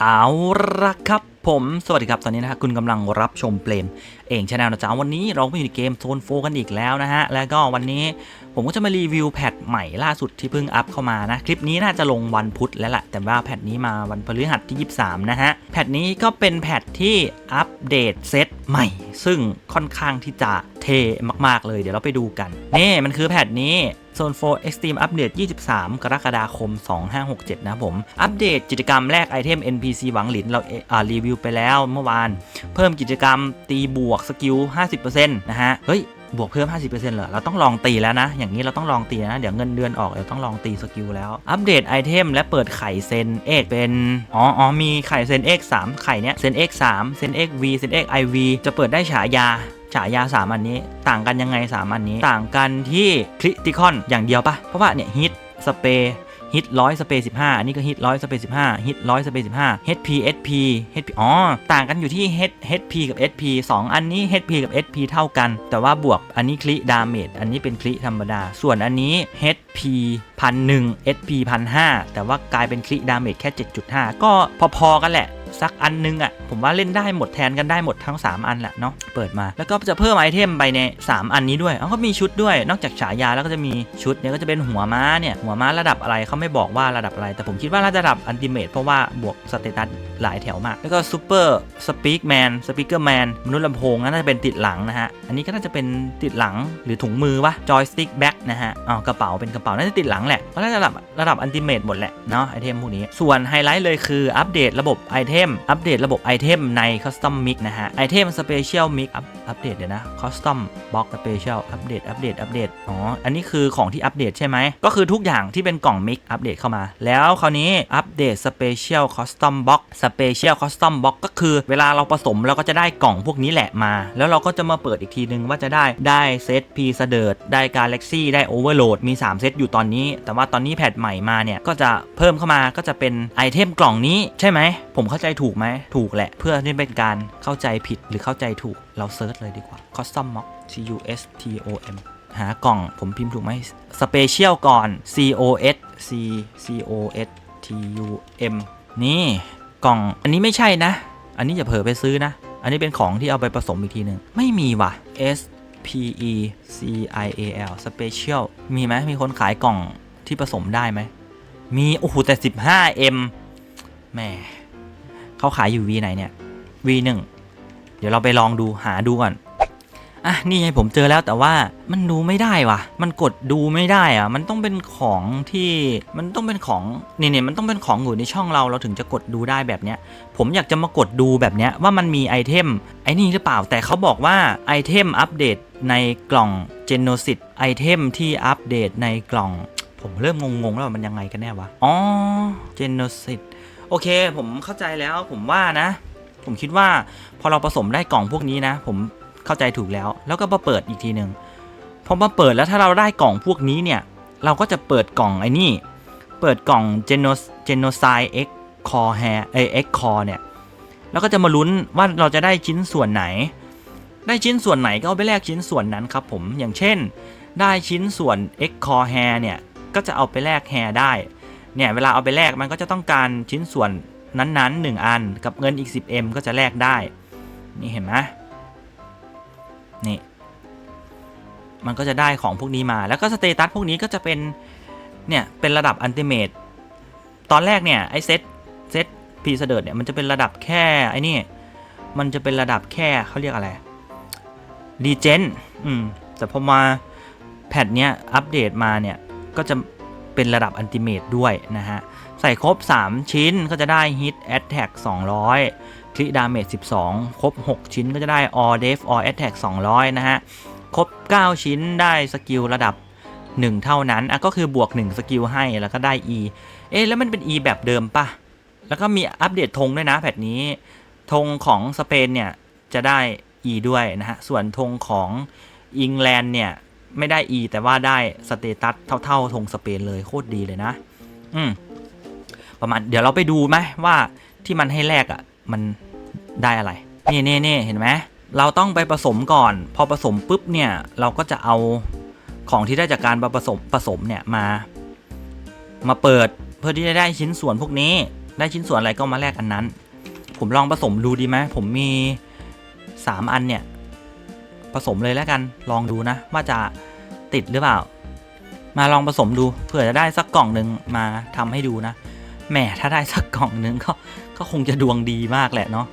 เอาละครับผมสวัสดีครับ ตอนนี้นะฮะคุณกำลังรับชมเปลมเองชาแนลนะจ๊ะวันนี้เราก็อยู่ในเกมโซนโฟกันอีกแล้วนะฮะ แล้วก็วันนี้ผมก็จะมารีวิวแพทใหม่ล่าสุดที่เพิ่งอัพเข้ามานะ คลิปนี้น่าจะลงวันพุธแล้วล่ะ แต่ว่าแพทนี้มาวันพฤหัสที่ 23 นะฮะ แพทนี้ก็เป็นแพทที่อัปเดตเซตใหม่ ซึ่งค่อนข้างที่จะเทมากๆเลย เดี๋ยวเราไปดูกันนี่มันคือแพทนี้ โซน4 Extreme Update 23 กรกฎาคม 2567 นะผม อัปเดตกิจกรรมแลกไอเทม NPC หวังหลินเราอ่ารีวิวไปแล้วเมื่อวาน เพิ่มกิจกรรมตีบวกสกิล 50%นะฮะ เฮ้ยบวกเพิ่ม 50%เหรอ เราต้องลองตีแล้วนะ อย่างนี้เราต้องลองตีนะ เดี๋ยวเงินเดือนออกเราต้องลองตีสกิลแล้ว อัปเดตไอเทมและเปิดไข่เซนเอกเป็น อ๋ออ๋อมีไข่เซนเอก3ไข่เนี้ย เซนเอก3เซนเอกวีเซนเอกไอวีจะเปิดได้ฉายา ฉายา3อันนี้ ต่างกันยังไง3อันนี้ ต่างกันที่คริติคอนอย่างเดียวปะเพราะว่าเนี่ยฮิตสเปย์ฮิตร้อยสเปย์สิบห้าอันนี้ก็ฮิตร้อยสเปย์สิบห้าฮิตร้อยสเปย์สิบห้า HP SP HP อ๋อ ต่างกันอยู่ที่ H HP กับ SP 2 อันนี้ HP กับ SP เท่ากัน แต่ว่าบวกอันนี้คลิดาเมจอันนี้เป็นคลิธรรมดา ส่วนอันนี้ HP พันหนึ่ง SP พันห้าแต่ว่ากลายเป็นคลิดาเมจแค่ 7.5 ก็พอๆกันแหละ สักอันนึงอะผมว่าเล่นได้หมดแทนกันได้หมดทั้ง 3 อันแหละเนาะเปิดมาแล้วก็จะเพิ่มไอเทมไปใน 3 อันนี้ด้วยเอ้าก็มีชุดด้วยนอกจากฉายาแล้วก็จะมีชุดเนี่ยก็จะเป็นหัวม้าเนี่ยหัวม้าระดับอะไรเขาไม่บอกว่าระดับอะไร แต่ผมคิดว่าระดับอันติเมตเพราะว่าบวกสเตตัสหลายแถวมาก แล้วก็ซูเปอร์สปีกแมนสปีกเกอร์แมนมนุษย์ลำโพงน่าจะเป็นติดหลังนะฮะอันนี้ก็น่าจะเป็นติดหลังหรือถุงมือวะจอยสติ๊กแบ็กนะฮะอ๋อกระเป๋าเป็นกระเป๋าน่าจะติดหลังแหละก็น่าจะระดับระดับอันติเมตหมดแหละเนาะไอเทมพวกนี้ส่วนไฮไลท์เลยคืออัปเดตระบบไอเทมอัปเดตระบบไอเทมใน Custom Mix นะฮะไอเทม Special Mix อัปอัปเดตเดี๋ยวนะ Custom Box Special อัปเดตอัปเดตอัปเดตอ๋ออันนี้คือของที่อัปเดตใช่ไหมก็คือทุกอย่างที่เป็นกล่องมิกอัปเดตเข้ามา แล้วคราวนี้อัปเดต Special Custom Box Special Custom Box ก็คือเวลาเราผสมเราก็จะได้กล่องพวกนี้แหละมา แล้วเราก็จะมาเปิดอีกทีนึงว่าจะได้ได้เซต P เสดิร์ดได้ Galaxy ได้ Overload มี 3 เซตอยู่ตอนนี้ แต่ว่าตอนนี้แพทใหม่มาเนี่ยก็จะเพิ่มเข้ามาก็จะเป็นไอเทมกล่องนี้ใช่ไหม ผมเข้าใจถูกไหม ถูกแหละ เพื่อที่เป็นการเข้าใจผิดหรือเข้าใจถูก เราเซิร์ชเลยดีกว่า Custom Mock C U S T O M หากล่องผมพิมพ์ถูกไหม Special ก่อน C O S C C O S T U M นี่กล่อง อันนี้ไม่ใช่นะ อันนี้อย่าเผลอไปซื้อนะ อันนี้เป็นของที่เอาไปผสมอีกทีหนึ่ง ไม่มีว่ะ S P E C I A L Special มีไหมมีคนขายกล่องที่ผสมได้ไหม มี โอ้โหแต่ 15M แหม เขาขายอยู่ V ไหนเนี่ย V1 เดี๋ยวเราไปลองดูหาดูก่อนอะนี่ไงผมเจอแล้วแต่ว่ามันดูไม่ได้ว่ะ มันกดดูไม่ได้อะมันต้องเป็นของที่มันต้องเป็นของนี่เนี่ยมันต้องเป็นของอยู่ในช่องเราเราถึงจะกดดูได้แบบเนี้ย ผมอยากจะมากดดูแบบเนี้ยว่ามันมีไอเทมไอ้นี่หรือเปล่าแต่เขาบอกว่าไอเทมอัปเดตในกล่อง Genocide ไอเทมที่อัปเดตในกล่อง ผมเริ่มงงๆแล้วว่ามันยังไงกันแน่วะอ๋อ Genocide โอเค ผมเข้าใจแล้วผมว่านะ ผมคิดว่าพอเราผสมได้กล่องพวกนี้นะ ผมเข้าใจถูกแล้ว แล้วก็มาเปิดอีกทีหนึ่งพอมาเปิดแล้วถ้าเราได้กล่องพวกนี้เนี่ย เราก็จะเปิดกล่องไอ้นี่ เปิดกล่อง Geno Genocide X Core Hair เอ X Core เนี่ยแล้วก็จะมาลุ้นว่าเราจะได้ชิ้นส่วนไหน ได้ชิ้นส่วนไหนก็เอาไปแลกชิ้นส่วนนั้นครับผมอย่างเช่น ได้ชิ้นส่วน X Core Hair เนี่ย ก็จะเอาไปแลก Hair ได้ เนี่ยเวลาเอาไปแลกมันก็จะต้องการชิ้นส่วนนั้นๆ 1 อันกับเงินอีก 10M ก็จะแลกได้ นี่เห็นไหมนี่มันก็จะได้ของพวกนี้มาแล้วก็สเตตัสพวกนี้ก็จะเป็นเนี่ยเป็นระดับอันติเมตตอนแรกเนี่ยไอเซตเซตพีเสดิร์เนี่ยมันจะเป็นระดับแค่ไอ้นี่มันจะเป็นระดับแค่เขาเรียกอะไรรีเจนอืมแต่พอมาแพทเนี้ยอัปเดตมาเนี่ยก็จะ เป็นระดับอันติเมตด้วยนะฮะ ใส่ครบ 3 ชิ้นก็จะได้ Hit Attack 200คลิดาเมจ12 ครบ 6 ชิ้นก็จะได้ All Def All Attack 200 นะฮะ ครบ 9 ชิ้นได้สกิลระดับ 1 เท่านั้นอะก็คือบวก 1 สกิลให้แล้วก็ได้ E เอ๊ะแล้วมันเป็น E แบบเดิมปะแล้วก็มีอัปเดตธงด้วยนะแพทนี้ธงของสเปนเนี่ยจะได้ E ด้วยนะฮะ ส่วนธงของอังกฤษเนี่ย ไม่ได้ E แต่ว่าได้สเตตัสเท่าๆธงสเปนเลยโคตรดีเลยนะ อืม ประมาณเดี๋ยวเราไปดูไหมว่าที่มันให้แลกอะ มันได้อะไร นี่นี่นี่เห็นไหมเราต้องไปผสมก่อน พอผสมปุ๊บเนี่ย เราก็จะเอาของที่ได้จากการผสมผสมเนี่ยมา มาเปิดเพื่อที่จะได้ชิ้นส่วนพวกนี้ ได้ชิ้นส่วนอะไรก็มาแลกอันนั้น ผมลองผสมดูดีไหมผมมี 3 อันเนี่ย ผสมเลยแล้วกันลองดูนะ ว่าจะติดหรือเปล่า มาลองผสมดูเผื่อจะได้สักกล่องหนึ่งมาทำให้ดูนะแหมถ้าได้สักกล่องหนึ่งก็ก็คงจะดวงดีมากแหละเนาะ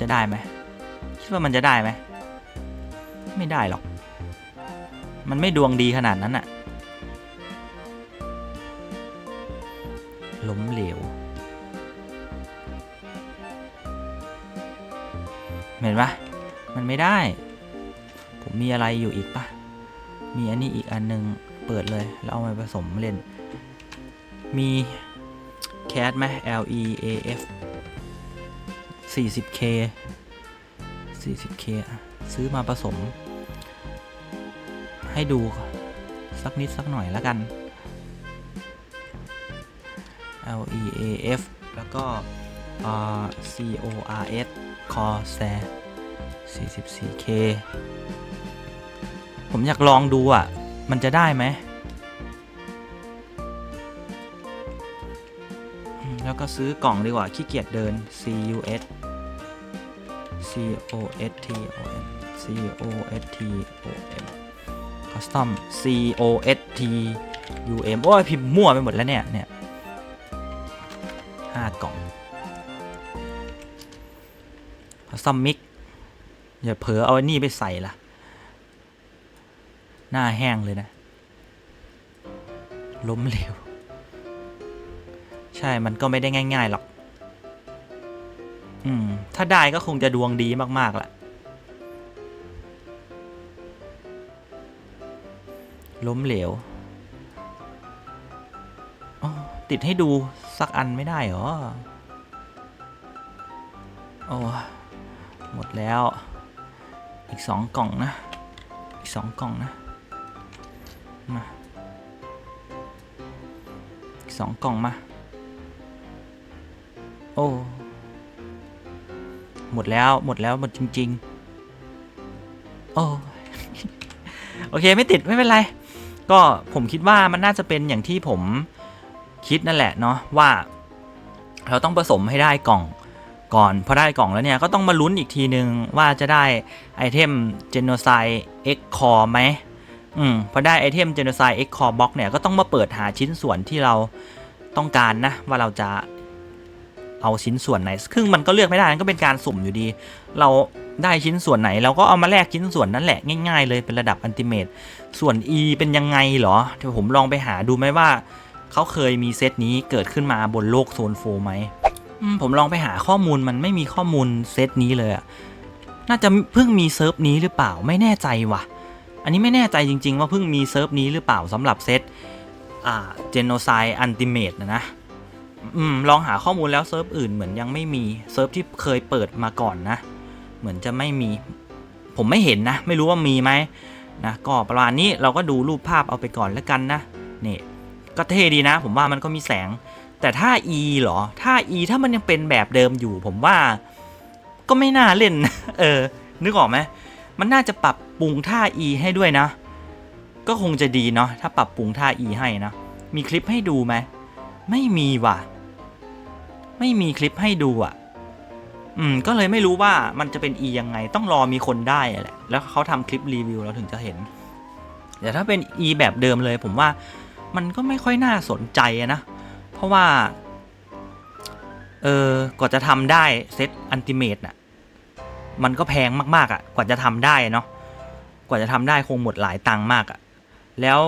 จะได้ไหมคิดว่ามันจะได้ไหมไม่ได้หรอก มันไม่ดวงดีขนาดนั้นอะล้มเหลว เห็นปะ มันไม่ได้ ผมมีอะไรอยู่อีกปะมีอันนี้อีกอันหนึงเปิดเลยแล้วเอามาผสมเล่น มีแคสไหม L E A F 40K 40K อะซื้อมาผสม ให้ดู สักนิดสักหน่อยแล้วกัน L E A F แล้วก็ C O R S Cors 44K ผมอยากลองดูอะ มันจะได้ไหม แล้วก็ซื้อกล่องดีกว่า ขี้เกียจเดิน C U S C O S T O M C O S T O M Custom C O S T U M โอ้ยพิมพ์มั่วไปหมดแล้วเนี่ย เนี่ยห้ากล่อง Custom Mix อย่าเผลอเอาไอ้นี่ไปใส่ละหน้าแห้งเลยนะ ล้มเหลว ใช่มันก็ไม่ได้ง่าย ๆ หรอก อืม ถ้าได้ก็คงจะดวงดีมากๆแหละล้มเหลวอ๋อติดให้ดูสักอันไม่ได้เหรอ โอ้ หมดแล้ว อีกสองกล่องนะ อีกสองกล่องนะ มาอีกสองกล่องมา โอ้ หมดแล้ว หมดแล้ว หมดจริง ๆ โอ้โอเคไม่ติดไม่เป็นไร ก็ผมคิดว่ามันน่าจะเป็นอย่างที่ผมคิดนั่นแหละเนาะว่า เราต้องผสมให้ได้กล่อง ก่อนพอได้กล่องแล้วเนี่ยก็ต้องมาลุ้นอีกทีนึงว่าจะได้ไอเทม Genocide X Core ไหมอืมพอได้ไอเทม Genocide X Core Box เนี่ยก็ต้องมาเปิดหาชิ้นส่วนที่เราต้องการนะ ว่าเราจะเอาชิ้นส่วนไหนซึ่งมันก็เลือกไม่ได้มันก็เป็นการสุ่มอยู่ดี เราได้ชิ้นส่วนไหนเราก็เอามาแลกชิ้นส่วนนั้นแหละง่ายๆ เลยเป็นระดับอันติเมตส่วน E เป็นยังไงเหรอเดี๋ยวผมลองไปหาดูไหมว่าเขาเคยมีเซตนี้เกิดขึ้นมาบนโลกโซนโฟไหม ผมลองไปหาข้อมูลมันไม่มีข้อมูลเซตนี้เลยอะน่าจะเพิ่งมีเซิร์ฟนี้หรือเปล่าไม่แน่ใจว่ะ อันนี้ไม่แน่ใจจริง ๆ ว่าเพิ่งมีเซิร์ฟนี้หรือเปล่าสำหรับเซตอ่า Genocide Ultimate นะนะอืมลองหาข้อมูลแล้วเซิร์ฟอื่นเหมือนยังไม่มีเซิร์ฟที่เคยเปิดมาก่อนนะ เหมือนจะไม่มี ผมไม่เห็นนะ ไม่รู้ว่ามีไหมนะก็ประมาณนี้เราก็ดูรูปภาพเอาไปก่อนแล้วกันนะนี่ก็เท่ดีนะ ผมว่ามันก็มีแสง แต่ถ้า E เหรอ ถ้า E ถ้ามันยังเป็นแบบเดิมอยู่ ผมว่าก็ไม่น่าเล่น เออ นึกออกไหมมันน่าจะปรับปรุงท่า E ให้ด้วยนะ ก็คงจะดีเนาะ ถ้าปรับปรุงท่า E ให้นะ มีคลิปให้ดูไหม ไม่มีว่ะ ไม่มีคลิปให้ดูอะ อืม ก็เลยไม่รู้ว่ามันจะเป็น E ยังไง ต้องรอมีคนได้แหละ แล้วเขาทำคลิปรีวิวเราถึงจะเห็น แต่ถ้าเป็น E แบบเดิมเลย ผมว่ามันก็ไม่ค่อยน่าสนใจนะ ราะว่า เออกว่าจะทำได้เซตอันติเมตน่ะ มันก็แพงมาก ๆ อะ กว่าจะทำได้เนาะ กว่าจะทำได้คงหมดหลายตังค์มากอะ แล้ว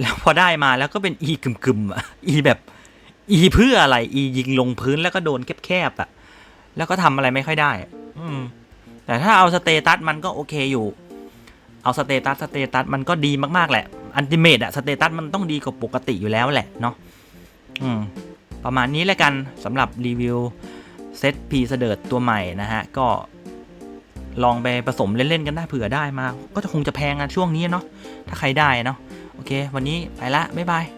แล้วพอได้มาแล้วก็เป็น E กึมๆอะ E แบบ E เพื่ออะไร E ยิงลงพื้นแล้วก็โดนแคบๆอะ แล้วก็ทำอะไรไม่ค่อยได้ อืม แต่ถ้าเอาสเตตัสมันก็โอเคอยู่ เอาสเตตัสสเตตัสมันก็ดีมากๆแหละอันติเมตอะสเตตัสมันต้องดีกว่าปกติอยู่แล้วแหละเนาะอืมประมาณนี้แล้วกันสำหรับรีวิวเซตพีเสดิร์ดตัวใหม่นะฮะ ก็ลองไปผสมเล่น ๆ กันได้เผื่อได้มา ก็จะคงจะแพงอะช่วงนี้เนาะถ้าใครได้เนาะโอเค วันนี้ไปละ บ๊ายบาย